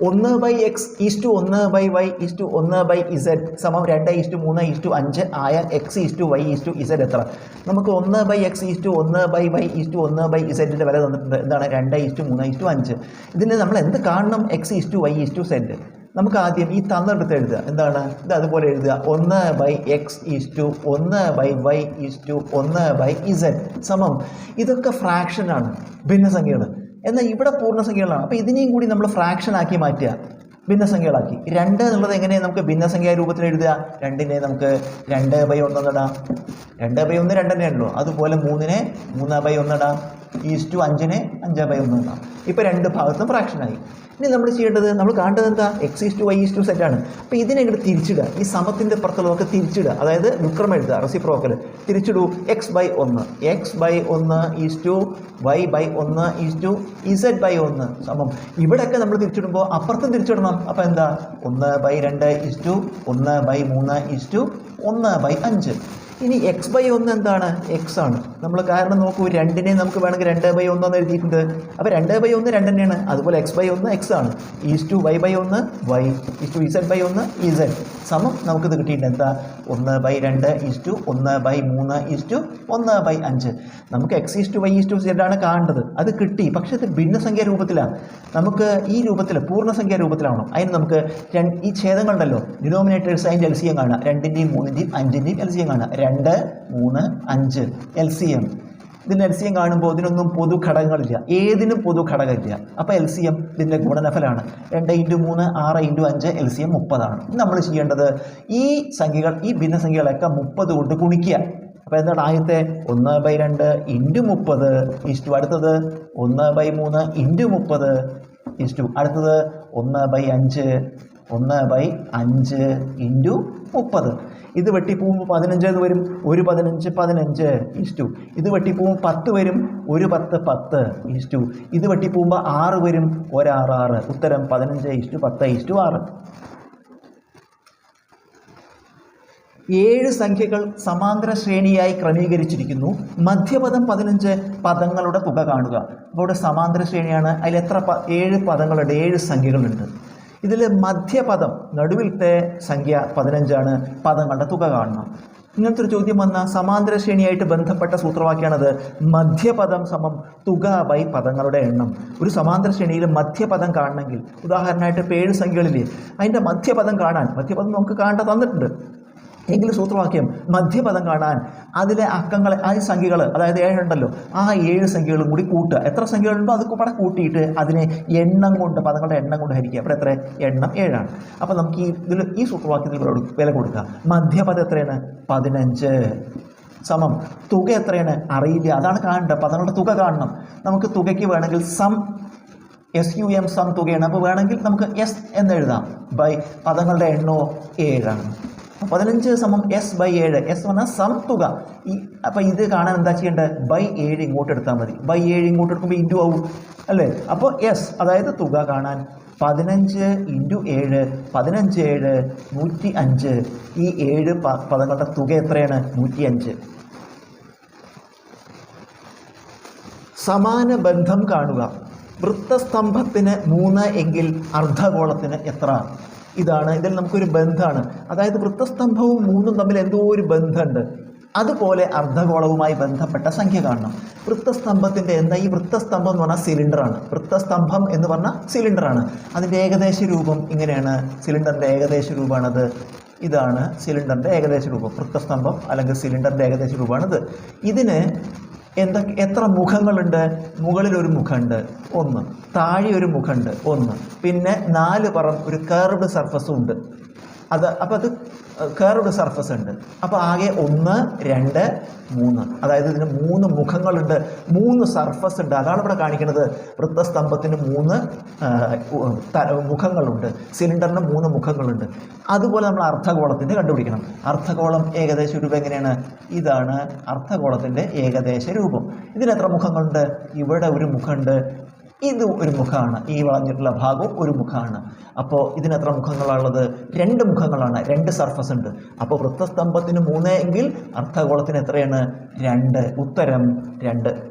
ഒന്ന് by x is to ഒന്ന് by y is to ഒന്ന് ബൈ ഇസഡ് സമം രണ്ട് ഈസ് ടു മൂന്ന് ഈസ് ടു അഞ്ച് ആയ x is to y is to z എത്ര നമുക്ക് ഒന്ന് ബൈ എക്സ് ഈസ് ടു ഒന്ന് ബൈ വൈ ഈസ് ടു ഒന്ന് ബൈ ഇസഡിന്റെ വില തന്നിട്ടുണ്ട് എന്താണ് രണ്ട് ഈസ് ടു മൂന്ന് ഈസ് ടു അഞ്ച് ഇതിന് നമ്മൾ എന്ത് കാണണം x is to y is to z നമുക്ക് ആദ്യം ഈ തന്നെടുത്ത് എഴുതുക എന്താണ് ഇത് അതുപോലെ എഴുതുക ഒന്ന് ബൈ എക്സ് ഈസ് ടു ഒന്ന് ബൈ വൈ ഈസ് ടു ഒന്ന് ബൈ ഇസഡ് സമം ഇതൊക്കെ ഫ്രാക്ഷനാണ് ഭിന്നസംഖ്യകൾ എന്നാൽ ഇവിടെ പൂർണസംഖ്യകളാണ്. അപ്പോൾ ഇതിനെയും കൂടി നമ്മൾ ഫ്രാക്ഷൻ ആക്കി മാറ്റുക. ഭിന്നസംഖ്യകളാക്കി. രണ്ട് എന്നുള്ളത് എങ്ങനെയാണ് നമുക്ക് ഭിന്നസംഖ്യ രൂപത്തിൽ എഴുതുക? രണ്ടിനെ നമുക്ക് രണ്ട് ബൈ ഒന്നിടാം രണ്ട് ബൈ ഒന്ന് രണ്ട് ഉള്ളൂ. അതുപോലെ മൂന്നിനെ മൂന്ന് ബൈ ഒന്നിടാം. ഈസ് ടു അഞ്ചിനെ അഞ്ച് ബൈ ഒന്ന് എന്നാണ് ഇപ്പോൾ രണ്ട് ഭാഗത്തും ഫ്രാക്ഷനായി ഇനി നമ്മൾ ചെയ്യേണ്ടത് നമ്മൾ കാണേണ്ടത് എന്താ? X is to y is to z ആണ്. അപ്പോൾ ഇതിനെ ഇങ്ങോട്ട് തിരിച്ചിടുക. ഈ സമത്തിന്റെ പുറത്തുള്ളതൊക്കെ തിരിച്ചിടുക. അതായത് വിക്രം എഴുതുക റെസിപ്രോക്കൽ തിരിച്ചിടൂ എക്സ് ബൈ ഒന്ന്. എക്സ് ബൈ ഒന്ന് ഈസ് ടു വൈ ബൈ ഒന്ന് ഈസ് ടു ഇസഡ് ബൈ ഒന്ന്. സമം ഇവിടെയൊക്കെ നമ്മൾ തിരിച്ചിടുമ്പോൾ അപ്പുറത്തും തിരിച്ചിടണം. അപ്പോൾ എന്താ? ഒന്ന് ബൈ രണ്ട് ഈസ് ടു ഒന്ന് ബൈ മൂന്ന് ഈസ് ടു ഒന്ന് ബൈ അഞ്ച്. ഇനി എക്സ് ബൈ ഒന്ന് എന്താണ്? എക്സ് ആണ്. നമ്മൾ കാരണം നോക്കൂ രണ്ടിനെ നമുക്ക് വേണമെങ്കിൽ രണ്ട് ബൈ ഒന്ന് എന്ന് എഴുതിയിട്ടുണ്ട്. അപ്പോൾ രണ്ട് ബൈ ഒന്ന് രണ്ട് തന്നെയാണ്. അതുപോലെ എക്സ് ബൈ ഒന്ന് എക്സ് ആണ്. ഈസ് ടു വൈ ബൈ ഒന്ന് y is to z by ഒന്ന് ഇസഡ് സമം നമുക്കിത് കിട്ടിയിട്ടുണ്ട്. എന്താ? ഒന്ന് ബൈ രണ്ട് ഈസ് ടു ഒന്ന് ബൈ മൂന്ന് ഈസ് ടു ഒന്ന് ബൈ അഞ്ച്. നമുക്ക് x is to y is to z ആണ് കാണേണ്ടത്. അത് കിട്ടി. പക്ഷേ ഇത് ഭിന്നസംഖ്യ രൂപത്തിലാണ്. നമുക്ക് ഈ രൂപത്തിൽ പൂർണസംഖ്യ രൂപത്തിലാവണം. അതിന് നമുക്ക് ഈ ഛേദങ്ങളുണ്ടല്ലോ. ഡിനോമിനേറ്റേഴ്സ് അതിന്റെ എൽസിയും കാണാം രണ്ടിന്റെയും മൂന്നിന്റെയും അഞ്ചിന്റെയും എൽസിയും കാണാം രണ്ട് മൂന്ന് അഞ്ച് എൽ സി എം ഇതിന്റെ എൽ സി എം കാണുമ്പോൾ ഇതിനൊന്നും പൊതു ഘടകങ്ങളില്ല ഏതിനും പൊതു ഘടകമില്ല അപ്പോൾ എൽ സി എം ഇതിന്റെ ഗുണനഫലാണ്. രണ്ട് ഇന്റു മൂന്ന് ആറ് ഇന്റു അഞ്ച് എൽ സി എം മുപ്പതാണ് നമ്മൾ ചെയ്യേണ്ടത് ഈ സംഖ്യകൾ ഈ ഭിന്നസംഖ്യകളൊക്കെ മുപ്പത് കൊണ്ട് ഗുണിക്കുക. അപ്പോൾ എന്താണ് ആദ്യത്തെ? ഒന്ന് ബൈ രണ്ട് ഇന്റു മുപ്പത് ഇഷ്ടു അടുത്തത് ഒന്ന് ബൈ മൂന്ന് ഇന്റു മുപ്പത് ഇഷ്ടു അടുത്തത് ഒന്ന് ബൈ അഞ്ച് ഒന്ന് ബൈ അഞ്ച് ഇന്റു മുപ്പത്. ഇത് വെട്ടിപ്പോകുമ്പോൾ പതിനഞ്ച് എന്ന് വരും. ഒരു പതിനഞ്ച് പതിനഞ്ച് ഇഷ്ടു ഇത് വെട്ടിപ്പോകുമ്പോൾ പത്ത് വരും. ഒരു പത്ത് പത്ത് ഇഷ്ടു ഇത് വെട്ടിപ്പോകുമ്പോൾ ആറ് വരും. ഒരാറ് ആറ് ഉത്തരം പതിനഞ്ച് ഇഷ്ടു പത്ത് ഇഷ്ടു ആറ്. ഏഴ് സംഖ്യകൾ സമാന്തര ശ്രേണിയായി ക്രമീകരിച്ചിരിക്കുന്നു. മധ്യപദം പതിനഞ്ച് പദങ്ങളുടെ തുക കാണുക. അപ്പോൾ ഇവിടെ സമാന്തര ശ്രേണിയാണ്. അതിൽ എത്ര ഏഴ് പദങ്ങളുണ്ട്. ഏഴ് സംഖ്യകളുണ്ട്. ഇതിൽ മധ്യപദം നടുവിലത്തെ സംഖ്യ പതിനഞ്ചാണ് പദങ്ങളുടെ തുക കാണണം ഇങ്ങനത്തെ ഒരു ചോദ്യം വന്ന സമാന്തര ശ്രേണിയായിട്ട് ബന്ധപ്പെട്ട സൂത്രവാക്യാണത് മധ്യപദം സമം തുക ബൈ പദങ്ങളുടെ എണ്ണം. ഒരു സമാന്തര ശ്രേണിയിൽ മധ്യപദം കാണണമെങ്കിൽ ഉദാഹരണമായിട്ട് ഇപ്പോൾ ഏഴ് സംഖ്യകളില്ലേ അതിന്റെ മധ്യപദം കാണാൻ മധ്യപദം നമുക്ക് കാണേണ്ട തന്നിട്ടുണ്ട്. എങ്കിൽ സൂത്രവാക്യം മധ്യപദം കാണാൻ അതിലെ അക്കങ്ങൾ ആ സംഖ്യകൾ അതായത് ഏഴുണ്ടല്ലോ ആ ഏഴ് സംഖ്യകളും കൂടി കൂട്ടുക. എത്ര സംഖ്യകളുണ്ടോ അത് കൂടെ കൂട്ടിയിട്ട് അതിനെ എണ്ണം കൊണ്ട് പദങ്ങളുടെ എണ്ണം കൊണ്ട് ഹരിക്കുക. അപ്പോൾ എത്ര എണ്ണം ഏഴാണ്. അപ്പോൾ നമുക്ക് ഈ ഇതിൽ ഈ സൂത്രവാക്യത്തിൽ വില കൊടുക്കുക മധ്യപദം എത്രയാണ്? പതിനഞ്ച്. സമം. തുക എത്രയാണ്? അറിയില്ല. അതാണ് കാണേണ്ടത്. പദങ്ങളുടെ തുക കാണണം. നമുക്ക് തുകയ്ക്ക് വേണമെങ്കിൽ sum S U M sum തുകയാണ്. അപ്പോൾ വേണമെങ്കിൽ നമുക്ക് എസ് എന്ന് എഴുതാം. ബൈ. പദങ്ങളുടെ എണ്ണോ ഏഴാണ്. പതിനഞ്ച് സമം എസ് ബൈ ഏഴ്. എസ് പറഞ്ഞാൽ സം തുക. ഈ അപ്പോൾ ഇത് കാണാൻ എന്താ ചെയ്യേണ്ടത്? ബൈ ഏഴ് ഇങ്ങോട്ട് എടുത്താൽ മതി. ബൈ ഏഴ് ഇങ്ങോട്ട് എടുക്കുമ്പോൾ ഇന്റു ആവും. അല്ലേ? അപ്പോൾ എസ് അതായത് തുക കാണാൻ പതിനഞ്ച് ഇന്റു ഏഴ് പതിനഞ്ച് ഏഴ് നൂറ്റി അഞ്ച് ഈ ഏഴ് പദങ്ങളുടെ തുക എത്രയാണ്? നൂറ്റി അഞ്ച് സമാന ബന്ധം കാണുക. വൃത്തസ്തംഭത്തിന് മൂന്ന് എങ്കിൽ അർദ്ധഗോളത്തിന് എത്ര? ഇതാണ് ഇതിൽ നമുക്കൊരു ബന്ധമാണ്. അതായത് വൃത്തസ്തംഭവും മൂന്നും തമ്മിൽ എന്തോ ഒരു ബന്ധമുണ്ട്. അതുപോലെ അർദ്ധഗോളവുമായി ബന്ധപ്പെട്ട സംഖ്യ കാണണം. വൃത്തസ്തംഭത്തിന്റെ എന്താ? ഈ വൃത്തസ്തംഭം എന്ന് പറഞ്ഞാൽ സിലിണ്ടറാണ് വൃത്തസ്തംഭം എന്ന് പറഞ്ഞാൽ സിലിണ്ടറാണ് അതിന്റെ ഏകദേശ രൂപം ഇങ്ങനെയാണ്. സിലിണ്ടറിന്റെ ഏകദേശ രൂപമാണത്. ഇതാണ് സിലിണ്ടറിന്റെ ഏകദേശ രൂപം. വൃത്തസ്തംഭം അല്ലെങ്കിൽ സിലിണ്ടറിന്റെ ഏകദേശ രൂപമാണിത്. ഇതിന് എന്തൊക്കെ എത്ര മുഖങ്ങളുണ്ട്? മുകളിൽ ഒരു മുഖമുണ്ട് ഒന്ന്. താഴെ ഒരു മുഖമുണ്ട് ഒന്ന്. പിന്നെ നാല് പറം ഒരു കർവ്ഡ് സർഫസും ഉണ്ട്. അത് അപ്പോൾ അത് കർവ്ഡ് സർഫസ് ഉണ്ട്. അപ്പോൾ ആകെ ഒന്ന് രണ്ട് മൂന്ന്. അതായത് ഇതിന് മൂന്ന് മുഖങ്ങളുണ്ട്. മൂന്ന് സർഫസ് ഉണ്ട്. അതാണ് ഇവിടെ കാണിക്കുന്നത്. വൃത്തസ്തംഭത്തിന് മൂന്ന് മുഖങ്ങളുണ്ട്. സിലിണ്ടറിന് മൂന്ന് മുഖങ്ങളുണ്ട്. അതുപോലെ നമ്മൾ അർദ്ധഗോളത്തിന്റെ കണ്ടുപിടിക്കണം. അർദ്ധഗോളം ഏകദേശ രൂപം എങ്ങനെയാണ്? ഇതാണ് അർദ്ധഗോളത്തിന്റെ ഏകദേശ രൂപം. ഇതിന് എത്ര മുഖങ്ങളുണ്ട്? ഇവിടെ ഒരു മുഖമുണ്ട്. ഇത് ഒരു മുഖമാണ് ഈ വളഞ്ഞിട്ടുള്ള ഭാഗവും ഒരു മുഖമാണ് അപ്പോൾ ഇതിന് എത്ര മുഖങ്ങളാണുള്ളത്? രണ്ട് മുഖങ്ങളാണ്. രണ്ട് സർഫസ് ഉണ്ട്. അപ്പോൾ വൃത്തസ്തംഭത്തിന് മൂന്ന് എങ്കിൽ അർത്ഥഗോളത്തിന് എത്രയാണ്? രണ്ട്. ഉത്തരം രണ്ട്.